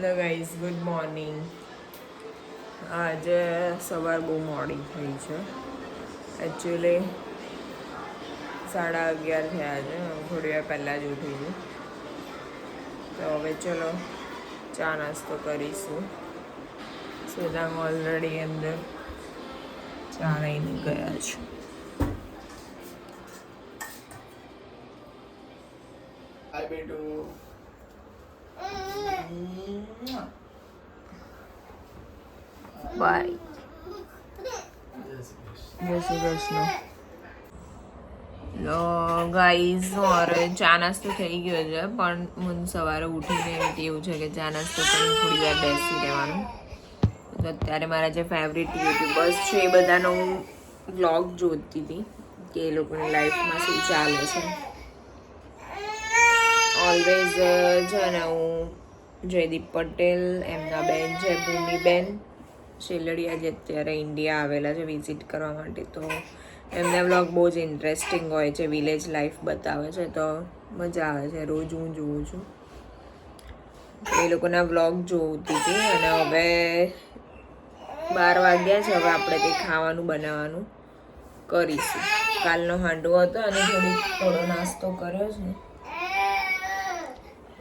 Hello guys, good morning. આજે સવાર બહુ મોડી થઈ છે. એકચ્યુઅલી સાડા અગિયાર થયા છે, થોડી વાર પહેલાં જ ઉઠી છું. તો હવે ચલો, ચા નાસ્તો કરીશું. સુદામ ઓલરેડી અંદર ચા લઈને ગયા છે. હાય બેટુ. બાય જય શ્રી કૃષ્ણ ગાઈઝ મારે ચા નાસ્તો થઈ ગયો છે પણ મને સવારે ઉઠીને એવી એવું છે કે ચા નાસ્તો કરીને થોડી વાર બેસી રહેવાનું. તો અત્યારે મારા જે ફેવરિટ યુટ્યુબર્સ છે એ બધાનો હું બ્લોગ જોતી હતી કે એ લોકોની લાઈફમાં શું ચાલે છે. ઓલવેઝ છે ને હું જયદીપ પટેલ એમના બેન છે, ભૂમિબેન. શેલડિયા જે અત્યારે ઇન્ડિયા આવેલા છે વિઝિટ કરવા માટે. તો એમના વ્લોગ બહુ જ ઇન્ટરેસ્ટિંગ હોય છે, વિલેજ લાઈફ બતાવે છે. તો મજા આવે છે, રોજ હું જોઉં છું. એ લોકોના વ્લોગ જોતી હતી અને હવે બાર વાગ્યા છે, હવે આપણે કંઈ ખાવાનું બનાવવાનું કરીશું. કાલનો હાંડવો હતો અને થોડી થોડો નાસ્તો કર્યો છે.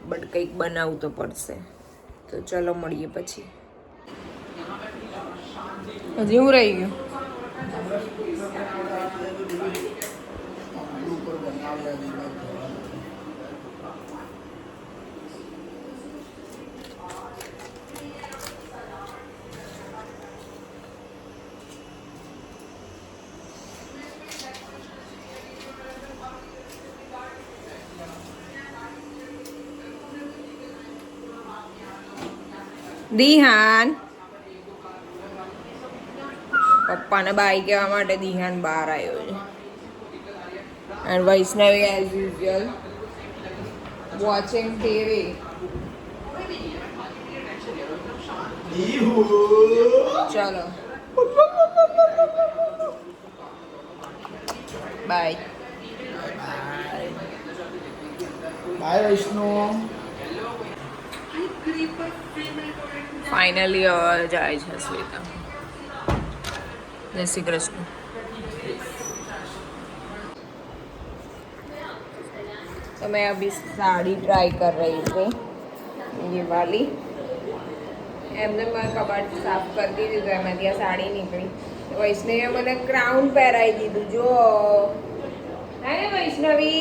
બટ કંઈક બનાવવું તો પડશે. તો ચલો મળીએ પછી. હજી હું રહી ગયું. દિહાન. પપ્પાને બાઈ કહેવા માટે દિહાન બહાર આવ્યો છે. And Vaishnavi as usual watching TV ચલો. બાય બાય વૈષ્ણુ ફાઇનલી જાય છે શ્વેતા જય શ્રી કૃષ્ણ तो मैं अभी साड़ी ट्राई कर रही थी ये वाली એમને મારા કબાટ સાફ કરતી દીધું તો એમાંથી આ સાડી નીકળી તો વૈષ્ણવીએ મને ક્રાઉન પહેરાવી દીધું જો હે ને વૈષ્ણવી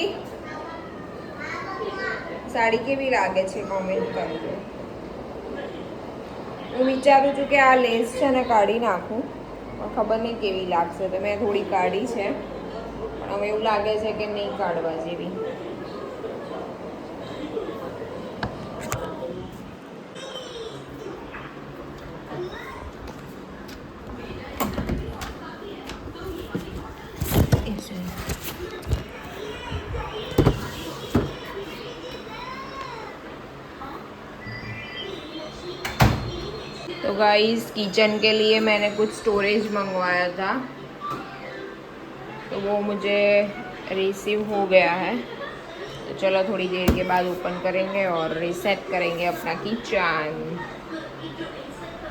સાડી કેવી લાગે છે કોમેન્ટ કરજો. હું વિચારું છું કે આ લેસ છે ને કાઢી નાખું. પણ ખબર નહીં કેવી લાગશે. તો મેં થોડી કાઢી છે. પણ હવે એવું લાગે છે કે નહીં કાઢવા જેવી. गाइस किचन के लिए मैंने कुछ स्टोरेज मंगवाया था तो वो मुझे रिसीव हो गया है तो चलो थोड़ी देर के बाद ओपन करेंगे और रिसेट करेंगे अपना किचन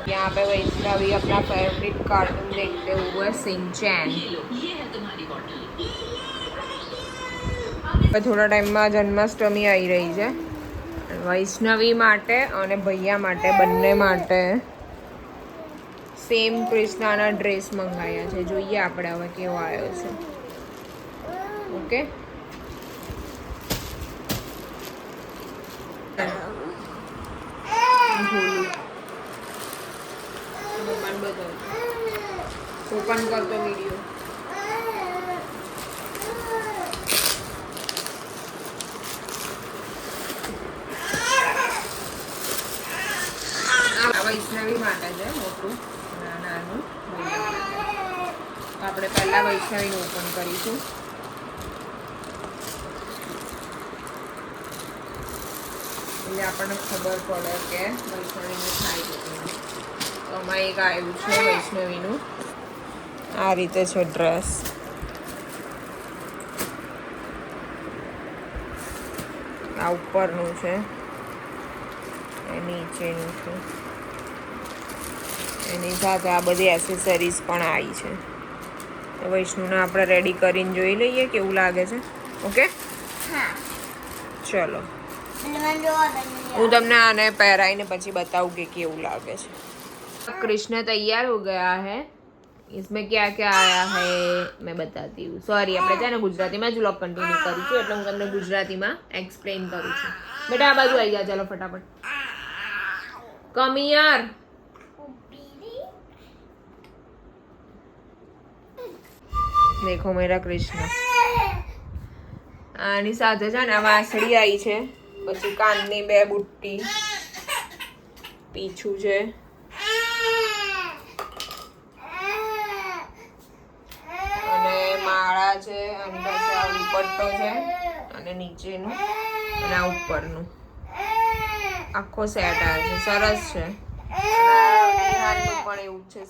यहाँ पे वैष्णवी अपना फेवरेट कार्टून देखते हुए સિંચેન હવે થોડા ટાઈમમાં જન્માષ્ટમી આવી રહી છે વૈષ્ણવી માટે અને ભૈયા માટે બંને માટે સેમ ક્રિષ્નાના ડ્રેસ મંગાવ્યા છે. જોઈએ આપણે હવે કેવો આવ્યો છે. ઓકે ઓપન કરતો વીડિયો વૈષ્ણવી માટે છે મોટું ના- નાનું ભૈયા માટે. તો આપણે પહેલા વૈષ્ણવીનું ઓપન કરીશું. એટલે આપણને ખબર પડે કે વૈષ્ણવીનું થાય છે તો અમારે એક આવ્યું છે વૈષ્ણવીનું. આ રીતે છે ડ્રેસ. આ ઉપરનું છે. એ નીચેનું છે. એની સાથે આ બધી એસેસરીઝ પણ આવી છે. તો વૈષ્ણુને આપણે રેડી કરીને જોઈ લઈએ કેવું લાગે છે ઓકે હા ચલો એટલે મને જોવા દઈએ હું તમને આને પહેરાઈને પછી बताऊं કે કેવું લાગે છે कृष्ण तैयार हो गया है इसमें क्या क्या आया है मैं बताती हूँ સોરી આપણે છે ને ગુજરાતીમાં જ વ્લોગ કન્ટિન્યુ કરું છું એટલે હું તમને ગુજરાતીમાં એક્સપ્લેન કરું છું બેટા આ બાજુ આવી જા ચાલો ફટાફટ કમ યાર દેખો મેરા કૃષ્ણ. આની સાથે છે ને આ વાંસળી આવી છે. પછી કાનની બે બુટ્ટી. પીછું છે. અને માળા છે, અને પાસે આ દુપટ્ટો છે, અને નીચેનું, અને આ ઉપરનું. આખો સેટ આવે છે. સરસ છે. પણ એવું છે.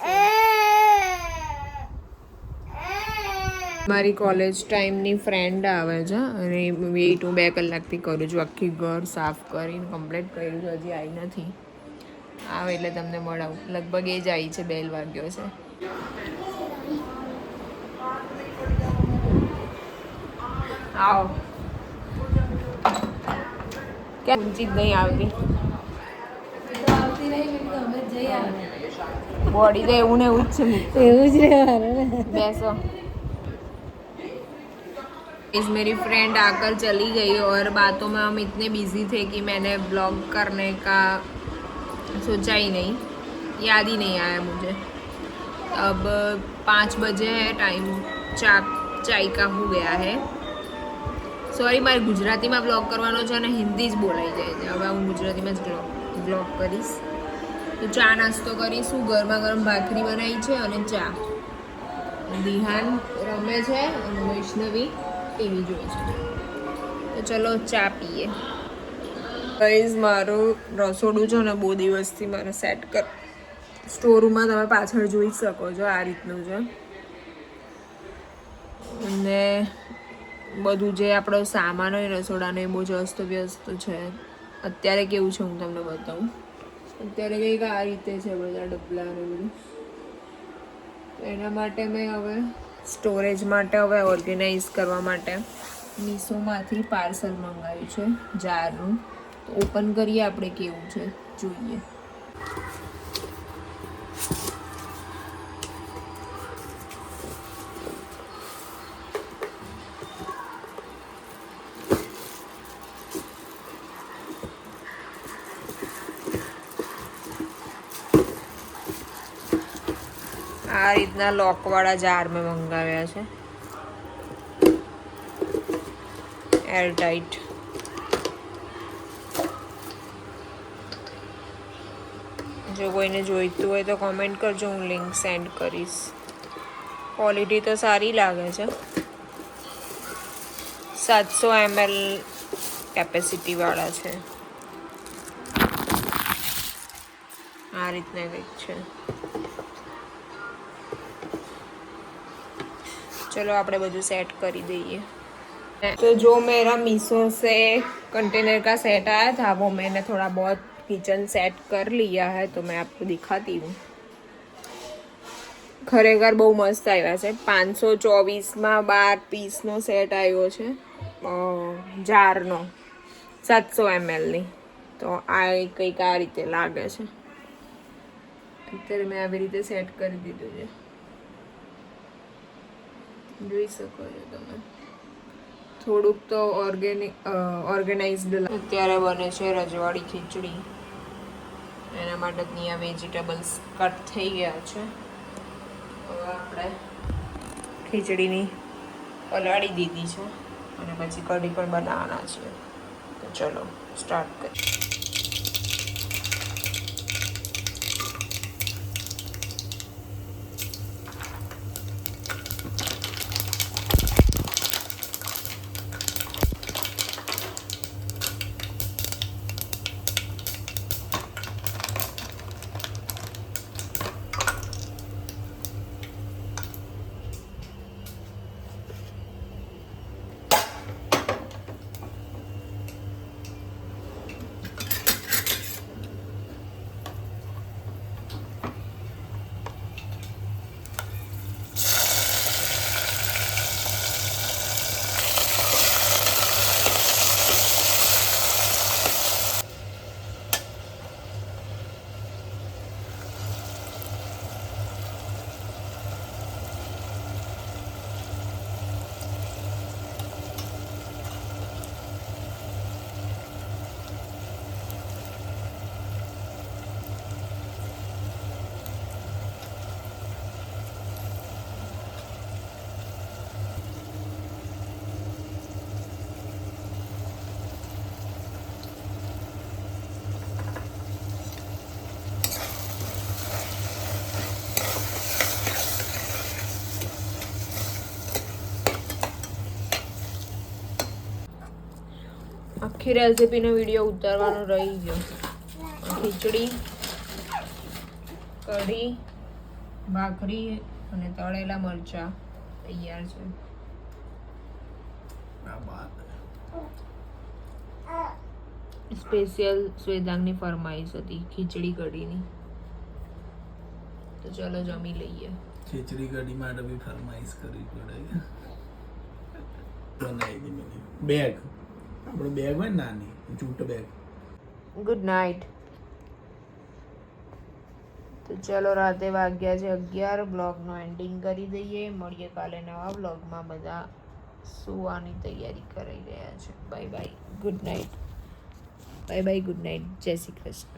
મારી કોલેજ ટાઈમની ફ્રેન્ડ આવે છે અને વેઇટ હું બે કલાકથી કરું છું. આખી ઘર સાફ કરીને કમ્પ્લીટ કર્યું છે. હજી આવી નથી. આવે એટલે તમને મળાવું. લગભગ એ જ આવી છે બેલ વાગ્યો છે. આવો. કેમ ઊંચી જ નહીં આવતી. બોડી તો એવું ને એવું જ છે. એવું જ રહેવાનું बैसो इस मेरी फ्रेंड आकर चली गई और बातों में हम इतने बिजी थे कि मैंने ब्लॉग करने का सोचा ही नहीं याद ही नहीं आया मुझे अब पाँच बजे है टाइम चा चाय का हो गया है સોરી મારે ગુજરાતીમાં બ્લોગ કરવાનો છે અને હિન્દી જ બોલાઈ જાય છે હવે હું ગુજરાતીમાં જ બ્લોગ બ્લોગ કરીશ તો ચા નાસ્તો કરીશું ગરમા ગરમ ભાખરી બનાવી છે અને ચા દિહાન રમે છે અને વૈષ્ણવી ટીવી જોઈએ તો ચલો ચા પીએ. ગાઈઝ મારું રસોડું છે ને બહુ દિવસથી મારે સેટ કર સ્ટોરમાં તમે પાછળ જોઈ શકો છો આ રીતનું છે. અને બધું જે આપણો સામાન હોય રસોડાનો એ બહુ જ અસ્ત વ્યસ્ત છે. અત્યારે કેવું છે હું તમને બતાવું. અત્યારે કંઈક આ રીતે છે બધા ડબલા ને બધું. એના માટે મેં હવે સ્ટોરેજ માટે હવે ઓર્ગેનાઇઝ કરવા માટે મીશોમાંથી પાર્સલ મંગાવ્યું છે જારનું. તો ઓપન કરીએ આપણે કેવું છે, જોઈએ. આ રીતના લોકવાળા જાર મેં મંગાવ્યા છે. એરટાઈટ. જો કોઈને જોઈતું હોય તો કોમેન્ટ કરજો, હું લિંક સેન્ડ કરીશ. ક્વોલિટી તો સારી લાગે છે. સાતસો એમએલ કેપેસિટીવાળા છે. આ રીતના કંઈક છે. ચલો આપણે બધું સેટ કરી દઈએ. तो जो मेरा मीशो से कंटेनर का सेट आया था वो मैंने થોડા बहुत કિચન સેટ કર લિયા હે તો मैं आपको दिखाती હું. ખરેખર બહુ મસ્ત આવ્યા છે. પાંચસો ચોવીસમાં બાર પીસનો સેટ આવ્યો છે. જારનો સાતસો એમએલની. તો આ કંઈક આ રીતે લાગે છે. અત્યારે મેં આવી રીતે સેટ કરી દીધું છે. જોઈ શકો છો તમે. થોડુંક તો ઓર્ગેનિક ઓર્ગેનાઇઝડ અત્યારે બને છે રજવાડી, ખીચડી. એના માટે ત્યાં વેજીટેબલ્સ કટ થઈ ગયા છે. હવે આપણે ખીચડીની પલાળી દીધી છે. અને પછી કઢી પણ બનાવવાના છે. તો ચલો સ્ટાર્ટ કરીએ. આખી રેસીપીનો વીડિયો ઉતારવાનો રહી ગયો. ખીચડી કઢી ભાખરી અને તળેલા મરચા તૈયાર છે. સ્પેશિયલ સ્વેદાંગની ફરમાઈશ હતી ખીચડી કઢીની. તો ચલો જમી લઈએ. ખીચડી કઢી માટે બી ફરમાઈશ કરવી પડે. બનાવી દીધી. બેગ. આપણો બેગ હોય નાની જૂટ બેગ ગુડ નાઇટ તો ચલો રાતે વાગ્યા છે અગિયાર બ્લોગનો એન્ડિંગ કરી દઈએ. મળીએ કાલે નવા બ્લોગમાં બધા સુવાની તૈયારી કરી રહ્યા છે. Bye bye good night bye bye good night જય શ્રી કૃષ્ણ.